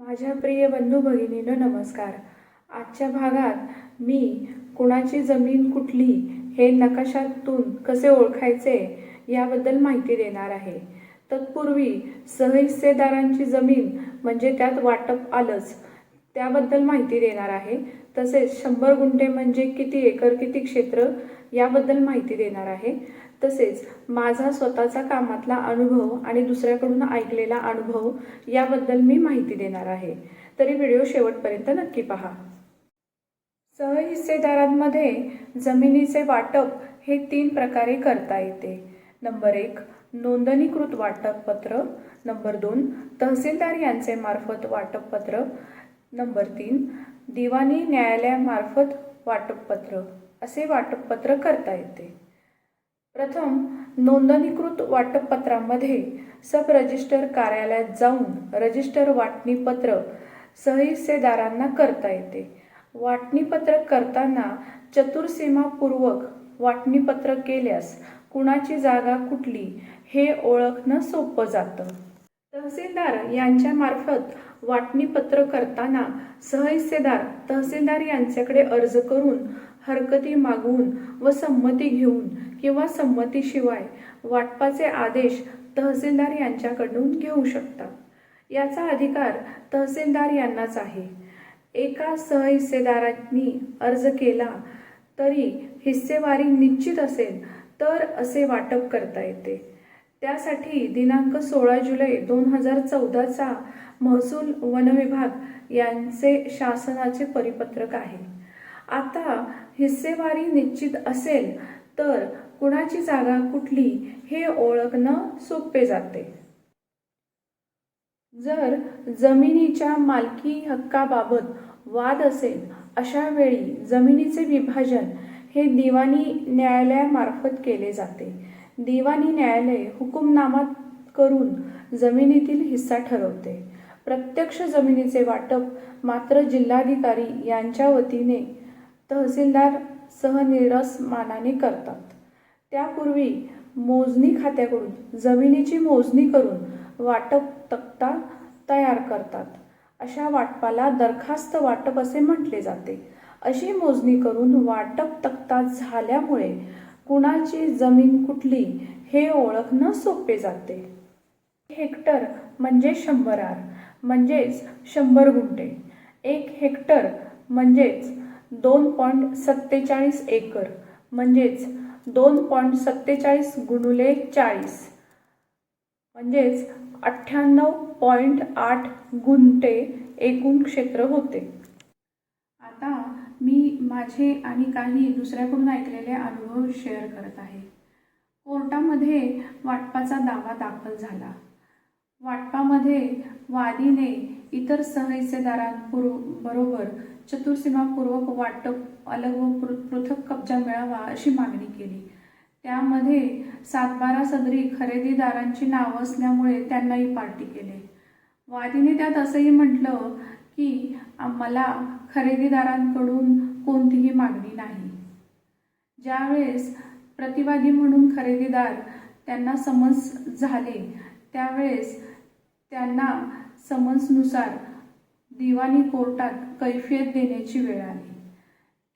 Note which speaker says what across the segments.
Speaker 1: माझ्या प्रिय बंधू भगिनीनं नमस्कार. आजच्या भागात मी कुणाची जमीन कुठली हे नकाशातून कसे ओळखायचे याबद्दल माहिती देणार आहे. तत्पूर्वी सहहिस्सेदारांची जमीन म्हणजे त्यात वाटप आलंच. त्याबद्दल माहिती देणार आहे. तसेच शंभर गुंठे म्हणजे किती एकर किती क्षेत्र याबद्दल माहिती देणार आहे. तसेच माझा स्वतःचा कामातला अनुभव आणि दुसऱ्याकडून ऐकलेला अनुभव याबद्दल मी माहिती देणार आहे. तरी व्हिडिओ शेवटपर्यंत नक्की पहा. सहहिस्सेदारांमध्ये जमिनीचे वाटप हे तीन प्रकारे करता येते. नंबर एक नोंदणीकृत वाटपपत्र. नंबर दोन तहसीलदार यांचे मार्फत वाटपपत्र. नंबर तीन दिवाणी न्यायालयामार्फत वाटपपत्र. असे वाटपपत्र करता येते. प्रथम नोंदणीकृत वाटपपत्रामध्ये सब रजिस्टर कार्यालयात जाऊन रजिस्टर वाटणीपत्र सहिस्सेदारांना करता येते. वाटणीपत्र करताना चतुर्सीमापूर्वक वाटणीपत्र केल्यास कुणाची जागा कुठली हे ओळखणं सोपं जातं. तहसीलदार यांच्यामार्फत वाटणीपत्र करताना सहहिस्सेदार तहसीलदार यांच्याकडे अर्ज करून हरकती मागवून व संमती घेऊन किंवा संमतीशिवाय वाटपाचे आदेश तहसीलदार यांच्याकडून घेऊ शकतात याचा अधिकार तहसीलदार यांनाच आहे. एका सहहिस्सेदारांनी अर्ज केला तरी हिस्सेवारी निश्चित असेल तर असे वाटप करता येते. त्यासाठी दिनांक सोळा जुलै दोन हजार चौदाचा महसूल वनविभाग यांचे शासनाचे परिपत्रक आहे. आता हिस्सेवारी निश्चित असेल तर कुणाची जागा कुठली हे ओळखणं सोपे जाते. जर जमिनीच्या मालकी हक्काबाबत वाद असेल अशा वेळी जमिनीचे विभाजन हे दिवाणी न्यायालयामार्फत केले जाते. दिवाणी न्यायालय हुकुमनामा करून जमिनीतील हिस्सा ठरवते. प्रत्यक्ष जमिनीचे वाटप मात्र जिल्हाधिकारी यांच्या वतीने तहसीलदार सहनिरसमानाने करतात. त्यापूर्वी मोजणी खात्याकडून जमिनीची मोजणी करून वाटप तक्ता तयार करतात. अशा वाटपाला दरखास्त वाटप असे म्हटले जाते. अशी मोजणी करून वाटप तक्ता झाल्यामुळे कुणाची जमीन कुठली हे ओळखणं सोपे जाते. हेक्टर म्हणजे शंभर आर म्हणजेच शंभर गुंठे. एक हेक्टर म्हणजेच दोन पॉईंट सत्तेचाळीस एकर म्हणजेच दोन पॉईंट सत्तेचाळीस गुणुले चाळीस. म्हणजेच अठ्ठ्याण्णव पॉईंट आठ गुंटे एकूण क्षेत्र होते. आता मी माझे आणि काही दुसऱ्याकडून ऐकलेले अनुभव शेअर करत आहे. कोर्टामध्ये वाटपाचा दावा दाखल झाला. वाटपामध्ये वादीने इतर सहहिस्सेदारांपूर्व बरोबर चतुर्सीमापूर्वक वाटप अलग व पृथक कब्जा मिळावा अशी मागणी केली. त्यामध्ये सातबारा सदरी खरेदीदारांची नावं असल्यामुळे त्यांनाही पार्टी केले. वादीने त्यात असंही म्हटलं की मला खरेदीदारांकडून कोणतीही मागणी नाही. ज्यावेळेस प्रतिवादी म्हणून खरेदीदार त्यांना समन्स झाले त्यावेळेस त्यांना समन्सनुसार दिवाणी कोर्टात कैफियत देण्याची वेळ आली.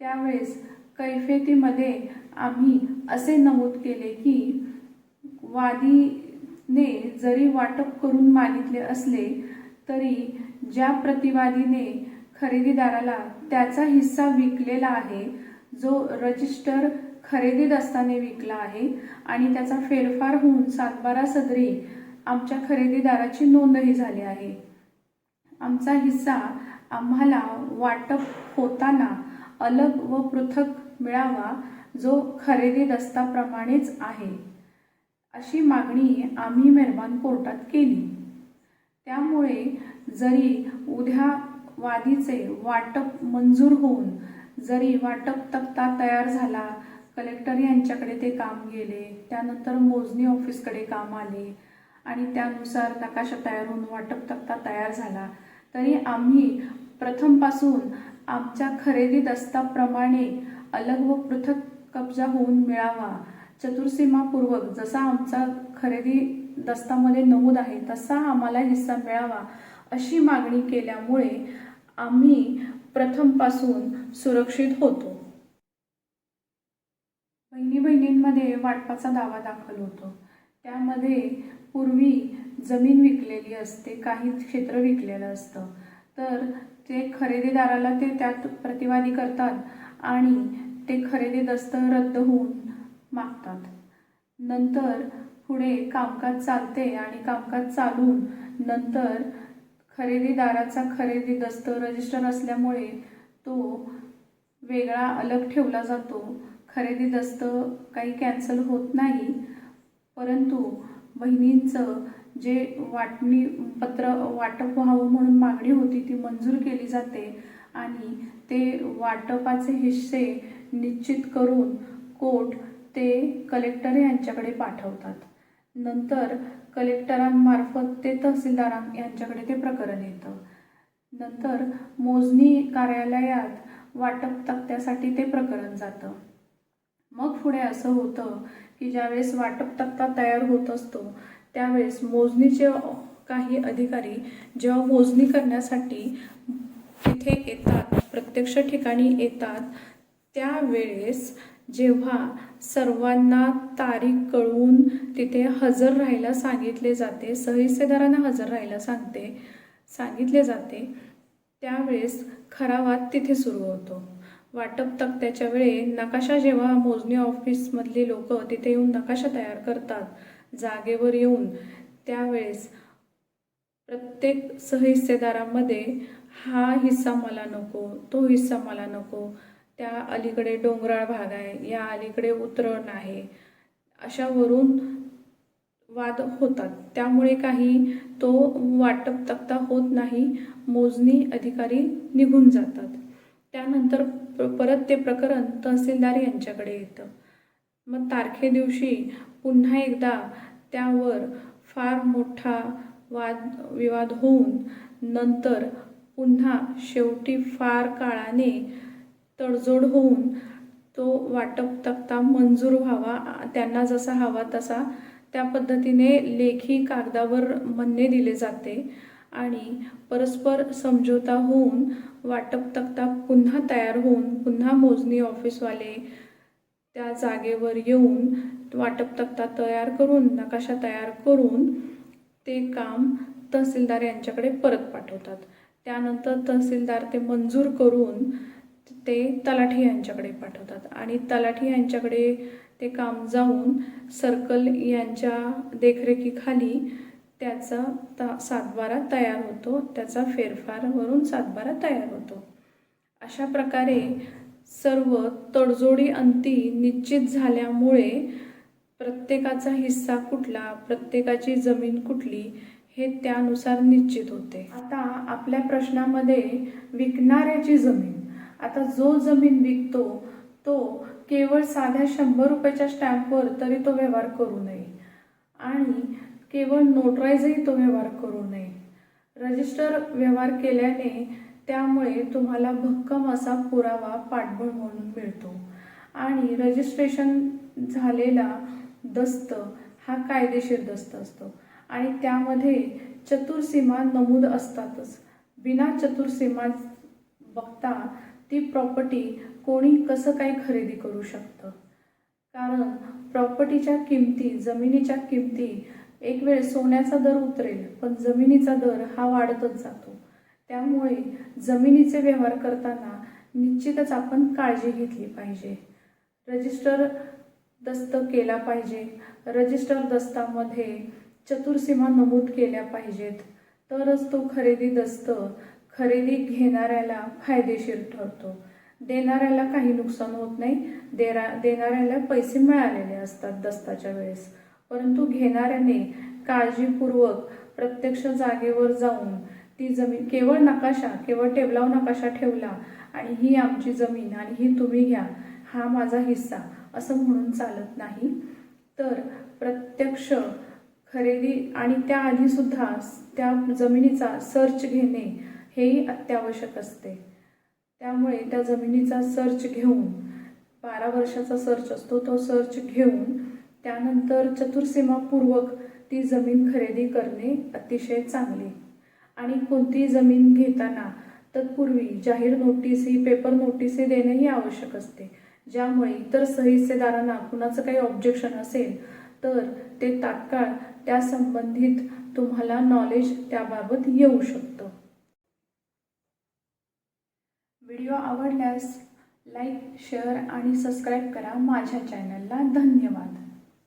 Speaker 1: त्यावेळेस कैफियतीमध्ये आम्ही असे नमूद केले की वादीने जरी वाटप करून मागितले असले तरी ज्या प्रतिवादीने खरेदीदाराला त्याचा हिस्सा विकलेला आहे जो रजिस्टर खरेदीत असताना विकला आहे आणि त्याचा फेरफार होऊन सातबारा सदरी आमच्या खरेदीदाराची नोंदही झाली आहे. आमचा हिस्सा आम्हाला वाटप होताना अलग व पृथक मिळावा जो खरेदी दस्ताप्रमाणेच आहे अशी मागणी आम्ही मेहरबान कोर्टात केली. त्यामुळे जरी उद्या वादीचे वाटप मंजूर होऊन जरी वाटप तक्ता तयार झाला कलेक्टर यांच्याकडे ते काम गेले त्यानंतर मोजणी ऑफिसकडे काम आले आणि त्यानुसार नकाशा तयार होऊन वाटप तक्ता तयार झाला. तरी आम्ही प्रथमपासून आमच्या खरेदी दस्ताप्रमाणे अलग व पृथक कब्जा होऊन मिळावा. चतुर्सीमापूर्वक जसा आमचा खरेदी दस्तामध्ये नमूद आहे तसा आम्हाला हिस्सा मिळावा अशी मागणी केल्यामुळे आम्ही प्रथमपासून सुरक्षित होतो. बहिणी बहिणींमध्ये वाटपाचा दावा दाखल होतो. त्यामध्ये पूर्वी जमीन विकलेली असते काही क्षेत्र विकलेलं असतं. तर ते खरेदीदाराला ते त्यात प्रतिवादी करतात आणि ते खरेदी दस्त रद्द होऊन मागतात. नंतर पुढे कामकाज चालते आणि कामकाज चालून नंतर खरेदीदाराचा खरेदी दस्त रजिस्टर असल्यामुळे तो वेगळा अलग ठेवला जातो. खरेदी दस्त काही कॅन्सल होत नाही परंतु बहिणींचं जे वाटणी पत्र वाटप व्हावं म्हणून मागणी होती ती मंजूर केली जाते आणि ते वाटपाचे हिस्से निश्चित करून कोर्ट ते कलेक्टर यांच्याकडे पाठवतात. नंतर कलेक्टरांमार्फत ते तहसीलदारां यांच्याकडे ते प्रकरण येतं. नंतर मोजणी कार्यालयात वाटप तक्त्यासाठी ते प्रकरण जातं. मग पुढे असं होतं की ज्यावेळेस वाटप तक्ता तयार होत असतो त्यावेळेस मोजणीचे काही अधिकारी जेव्हा मोजणी करण्यासाठी तिथे येतात प्रत्यक्ष ठिकाणी येतात त्यावेळेस जेव्हा सर्वांना तारीख कळवून तिथे हजर राहायला सांगितले जाते सहिस्सेदारांना हजर राहायला सांगते सांगितले जाते त्यावेळेस खरा वाद तिथे सुरू होतो. वाटप तक्त्याच्या वेळी नकाशा जेव्हा मोजणी ऑफिसमधली लोक तिथे येऊन नकाशा तयार करतात जागेवर येऊन त्यावेळेस प्रत्येक सहहिस्सेदारामध्ये हा हिस्सा मला नको तो हिस्सा मला नको त्या अलीकडे डोंगराळ भाग आहे या अलीकडे उतरण आहे. अशावरून वाद होतात. त्यामुळे काही तो वाटप तक्ता होत नाही मोजणी अधिकारी निघून जातात. त्यानंतर परत ते प्रकरण तहसीलदार यांच्याकडे येतं. मग तारखे दिवशी पुन्हा एकदा त्यावर फार मोठा वाद विवाद होऊन नंतर पुन्हा शेवटी फार काळाने तडजोड होऊन तो वाटप तक्ता मंजूर व्हावा त्यांना जसा हवा तसा त्या पद्धतीने लेखी कागदावर म्हणणे दिले जाते. आणि परस्पर समझोता होऊन वाटप तक्ता पुन्हा तयार होऊन पुन्हा मोजणी ऑफिसवाले त्या जागेवर येऊन वाटप तक्ता तयार करून नकाशा तयार करून ते काम तहसीलदार यांच्याकडे परत पाठवतात. त्यानंतर तहसीलदार ते मंजूर करून ते तलाठी यांच्याकडे पाठवतात आणि तलाठी यांच्याकडे ते काम जाऊन सर्कल यांच्या देखरेखीखाली त्याचा ता सातबारा तयार होतो. त्याचा फेरफारवरून सातबारा तयार होतो. अशा प्रकारे सर्व तडजोडी अंती निश्चित झाल्यामुळे प्रत्येकाचा हिस्सा कुठला प्रत्येकाची जमीन कुठली हे त्यानुसार निश्चित होते. आता आपल्या प्रश्नामध्ये विकणाऱ्याची जमीन. आता जो जमीन विकतो तो केवळ साध्या शंभर रुपयाच्या स्टॅम्पवर तरी तो व्यवहार करू नये. आणि केवळ नोटराईजही तो व्यवहार करू नये. रजिस्टर व्यवहार केल्याने त्यामुळे तुम्हाला भक्कम असा पुरावा पाठबळ म्हणून मिळतो. आणि रजिस्ट्रेशन झालेला दस्त हा कायदेशीर दस्त असतो. आणि त्यामध्ये चतुर्सीमा नमूद असतातच. बिना चतुर्सीमा बघता ती प्रॉपर्टी कोणी कसं काय खरेदी करू शकतं? कारण प्रॉपर्टीच्या किमती जमिनीच्या किमती एक वेळ सोन्याचा दर उतरेल पण जमिनीचा दर हा वाढतच जातो. त्यामुळे जमिनीचे व्यवहार करताना निश्चितच आपण काळजी घेतली पाहिजे. रजिस्टर दस्त केला पाहिजे. रजिस्टर दस्तामध्ये चतुर्सीमा नमूद केल्या पाहिजेत. तरच तो खरेदी दस्त खरेदी घेणाऱ्याला फायदेशीर ठरतो. देणाऱ्याला काही नुकसान होत नाही. देरा देणाऱ्याला पैसे मिळालेले असतात दस्ताच्या वेळेस. परंतु घेणाऱ्याने काळजीपूर्वक प्रत्यक्ष जागेवर जाऊन ती जमीन केवळ नकाशा केवळ टेबलाव नकाशा ठेवला आणि ही आमची जमीन आणि ही तुम्ही घ्या हा माझा हिस्सा असं म्हणून चालत नाही. तर प्रत्यक्ष खरेदी आणि त्याआधी सुद्धा त्या जमिनीचा सर्च घेणे हेही अत्यावश्यक असते. त्यामुळे त्या जमिनीचा सर्च घेऊन बारा वर्षाचा सर्च असतो तो सर्च घेऊन त्यानंतर चतुर्सीमापूर्वक ती जमीन खरेदी करणे अतिशय चांगले. आणि कोणतीही जमीन घेताना तत्पूर्वी जाहीर नोटीस ही पेपर नोटीस देणेही आवश्यक असते. ज्यामुळे इतर सहिस्सेदारांना कुणाचं काही ऑब्जेक्शन असेल तर ते तात्काळ त्या संबंधित तुम्हाला नॉलेज त्याबाबत येऊ शकतं. व्हिडिओ आवडल्यास लाईक शेअर आणि सबस्क्राईब करा माझ्या चॅनलला धन्यवाद.